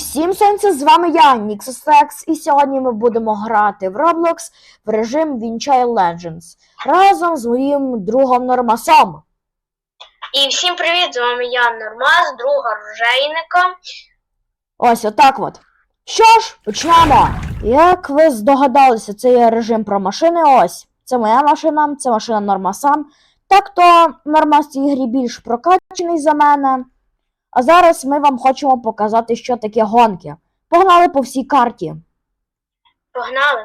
всім сонце, з вами я, Ніксостекс, і сьогодні ми будемо грати в Roblox в режим Вінчай Legends разом з моїм другом Нормасом. І всім привіт! З вами я Нормаз, друга ружейника. Ось отак от. Що ж, почнемо. Як ви здогадалися, це є режим про машини. Ось. Це моя машина, це машина Нормаса. Так то Нормас в цій грі більш прокачаний за мене. А зараз ми вам хочемо показати, що таке гонки. Погнали по всій карті. Погнали!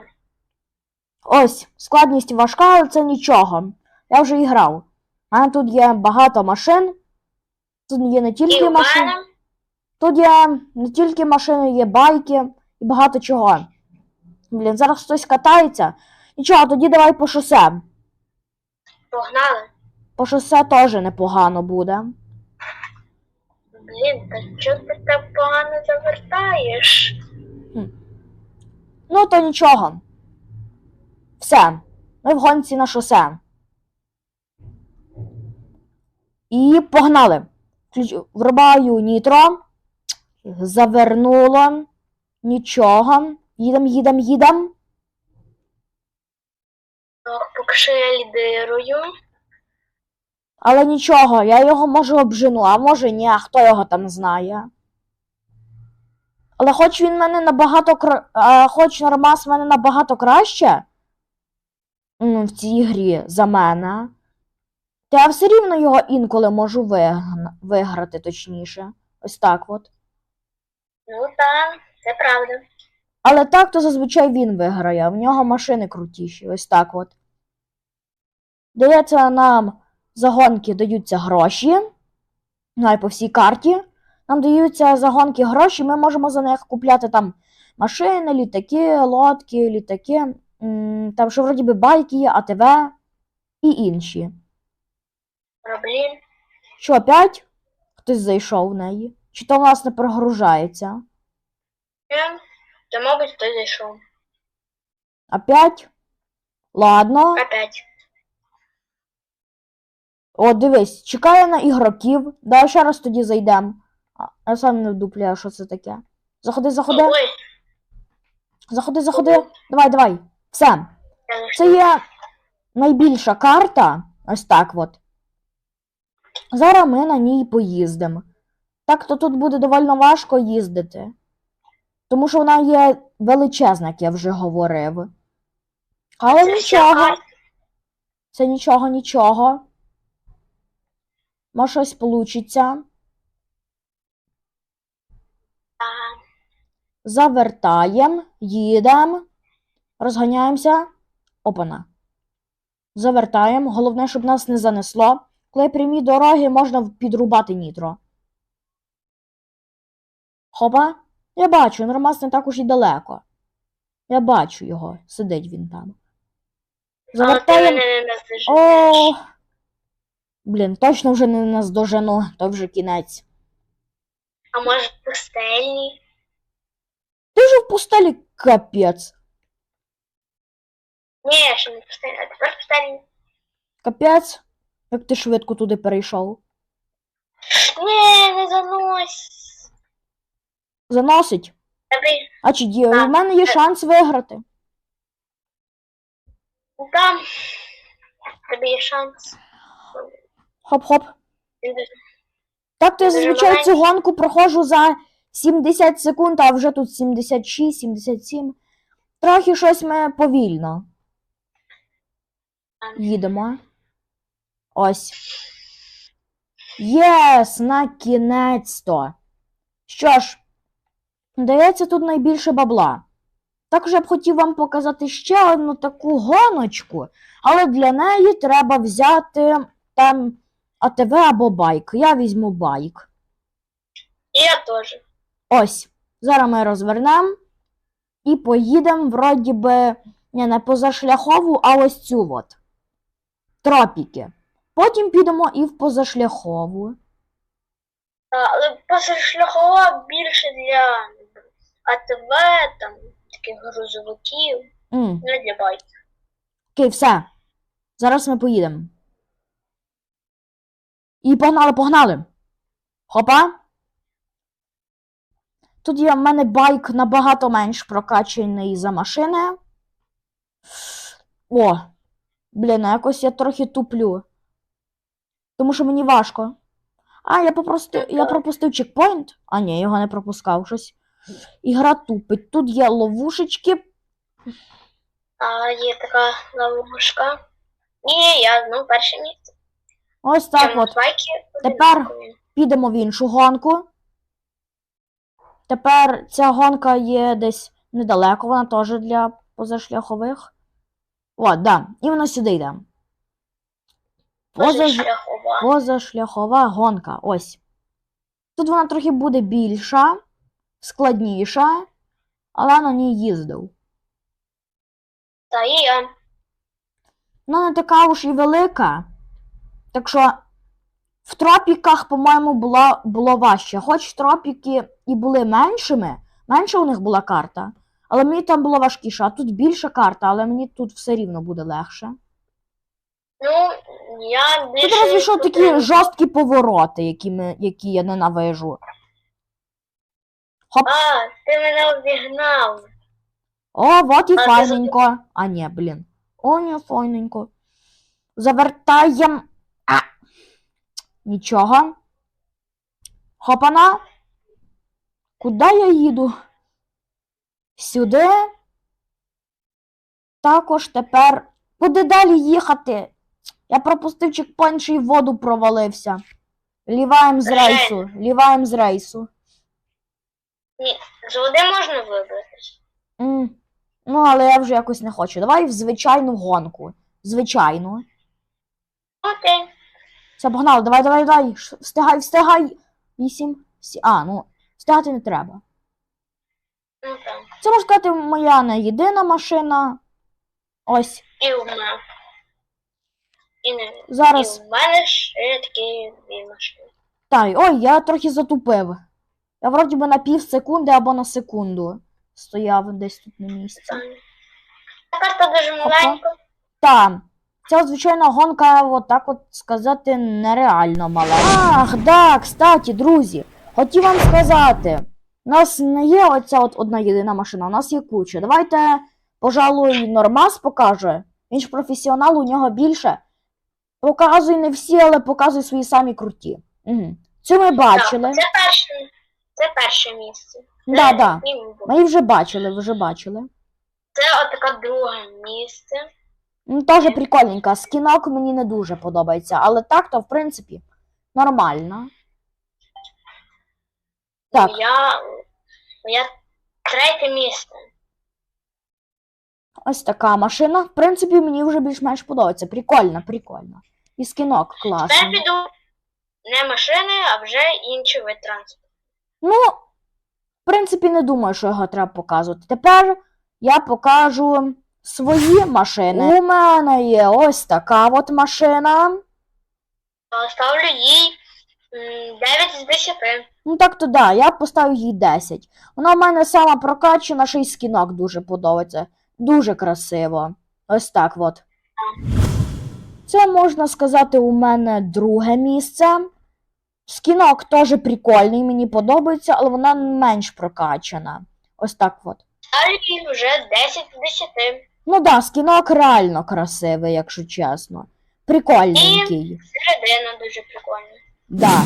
Ось, складність важка, але це нічого. Я вже і грав. У мене тут є багато машин. Тут є не тільки машини. Тут є не тільки машини, є байки і багато чого. Блін, зараз хтось катається. Нічого, тоді давай по шосе. погнали. По шосе теж непогано буде. Блін, та чого ти так погано завертаєш? Ну, то нічого. Все. Ми в гонці на шосе. І погнали. Врубаю нітро. Завернуло. Нічого. Їдем, їдем, їдем. Ох, поки що я лідирую. Але нічого, я його можу обжену, а може ні, а хто його там знає. Але хоч він мене набагато кра... а, хоч Нормас мене набагато краще в цій грі за мене, то я все рівно його інколи можу вигна... виграти, точніше. Ось так от. Ну так, це правда. Але так, то зазвичай він виграє, в нього машини крутіші, ось так от. Дається нам за гонки даються гроші. Ну, і по всій карті. Нам даються за гонки гроші, ми можемо за них купляти там машини, літаки, лодки, літаки. Там ще вроді би байки є, АТВ і інші. Проблем. Що, опять? Хтось зайшов в неї? Чи то в нас не прогружається? Ем, Та, мабуть, хтось зайшов. Опять? Ладно. Опять. О, дивись, чекає на ігроків. Давай ще раз тоді зайдемо. Я сам не вдупляю, що це таке. Заходи, заходи, Ой, заходи, заходи. Давай, давай. Все. Це є найбільша карта. Ось так от. Зараз ми на ній поїздимо. Так то тут буде доволі важко їздити. Тому що вона є величезна, як я вже говорив. Але Це нічого. Це нічого, нічого. Може щось получиться. Завертаємо, їдемо, розганяємося. Опана. Завертаємо. Головне, щоб нас не занесло. Коли прямі дороги, можна підрубати нітро. Хопа. Я бачу, нормас не так уж і далеко. Я бачу його. Сидить він там. Завертаємо. О! Блін, точно вже не наздожену, то вже кінець. А може пустельні? Ти вже в пустелі капець. Ні, ще не в пустельні, а тепер пустельні. Капець. Як ти швидко туди перейшов. Ні, не занось. Заносить. Тобі А чи? Так. У мене є шанс виграти. там. Тобі є шанс. Хоп-хоп. Так, то я зазвичай цю гонку проходжу за 70 секунд, а вже тут 76, 77. Трохи щось ми повільно. Їдемо. Ось. Єс, на кінець-то. Що ж, дається тут найбільше бабла. Також я б хотів вам показати ще одну таку гоночку, але для неї треба взяти там АТВ або байк. Я візьму байк. І я теж. Ось. Зараз ми розвернемо і поїдемо, вроді би, не на позашляхову, а ось цю от. Тропіки. Потім підемо і в позашляхову. А, Але позашляхова більше для АТВ, там, таких грузовиків, М, не для байків. Окей, все. Зараз ми поїдемо. І погнали, погнали. Хопа. Тут є в мене байк набагато менш прокачаний за машини. О, блін, ну якось я трохи туплю. Тому що мені важко. А, я попростив, я пропустив чекпоінт. А, ні, його не пропускав щось. Ігра тупить. Тут є ловушечки. А, є така ловушка. Ні, я ну перше місце. Ось так от. Тепер- Підемо в іншу гонку. Тепер ця гонка є десь недалеко, вона теж для позашляхових. О, да. І вона сюди йде. Позашляхова. Позашляхова гонка. Ось. Тут вона трохи буде більша, складніша, але на ній їздив. Та і я. Вона не така уж і велика. Так що в тропіках, по-моєму, було, було важче. Хоч тропіки і були меншими, менша у них була карта, але мені там було важкіше, а тут більша карта, але мені тут все рівно буде легше. Ну, я більше... Тут разві що такі жорсткі повороти, які, ми, які я ненавижу. Хоп. А, ти мене обігнав. О, вот і А, ти файненько. А, ні, блін. О, ні, файненько. Завертаєм. Нічого. Хопана. Куди я їду? Сюди. Також тепер. Куди далі їхати? Я пропустив чекпоінт, ще й воду провалився. Ліваєм з рейсу. Ліваєм з рейсу. Ні, з води можна вибратись. М, Ну, але я вже якось не хочу. Давай в звичайну гонку. Звичайну. Окей. Все, погнали, давай, давай, давай. Встигай, встигай. Вісім. Сі... А, ну, встигати не треба. Ну там. Це можна сказати, моя не єдина машина. Ось. І в мене. І не. Зараз. І в мене ще такі дві машини. Тай, ой, я трохи затупив. Я вроді би на пів секунди або на секунду стояв десь тут на місці. Там. Та карта дуже маленька. Та, ця звичайна гонка, от так от сказати, нереально мала. Ах, да, кстати, друзі, хотів вам сказати, у нас не є оця от одна єдина машина, у нас є куча. Давайте, пожалуй, Нормас покаже. Він ж професіонал, у нього більше. Показуй не всі, але показуй свої самі круті. Угу. Цю ми бачили. Це перше. Це перше місце. Да, да. Ми вже бачили, вже бачили. Це отака друге місце. Ну, теж прикольненька. Скінок мені не дуже подобається, але так то, в принципі, нормально. Так, Я. Моя третє місце. ось така машина. В принципі, мені вже більш-менш подобається. Прикольно, прикольно. І скінок Тепер класний. піду не машини, а вже інший вид транспорту. Ну, в принципі, не думаю, що його треба показувати. Тепер я покажу свої машини. У мене є ось така от машина. Ставлю їй 9 з 10. Ну так то да, я поставив їй 10. Вона в мене сама прокачана, ще й скінок дуже подобається. Дуже красиво. Ось так от. Це можна сказати у мене друге місце. Скінок теж прикольний, мені подобається, але вона менш прокачана. Ось так от. Ставлю їй вже 10 з 10. Ну да, скінок реально красивий, якщо чесно. Прикольненький. Середина дуже прикольна. Да.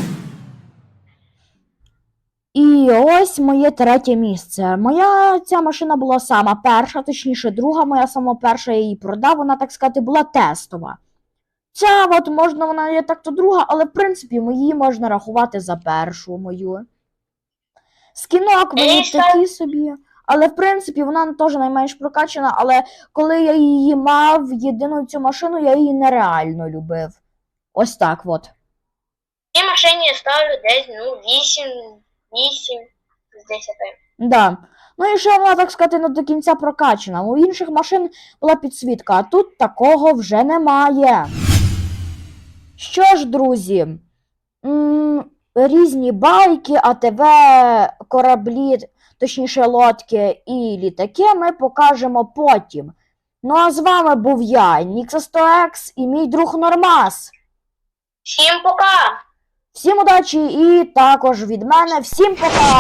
І ось моє третє місце. Моя ця машина була сама перша, точніше, друга моя сама перша, я її продав, вона, так сказати, була тестова. Ця от можна, вона є так-то друга, але в принципі її можна рахувати за першу мою. Скінок мені такі собі. Але в принципі вона теж найменш прокачана, але коли я її мав, єдину цю машину, я її нереально любив. Ось так от. Цій машині я ставлю десь ну, 8, 8 з 10. Да. Ну і ще вона, так сказати, не до кінця прокачана. У інших машин була підсвітка, а тут такого вже немає. Що ж, друзі, різні байки, АТВ, кораблі, точніше лодки і літаки ми покажемо потім. Ну а з вами був я, Нікса 100X і мій друг Нормас. Всім пока! Всім удачі і також від мене всім пока!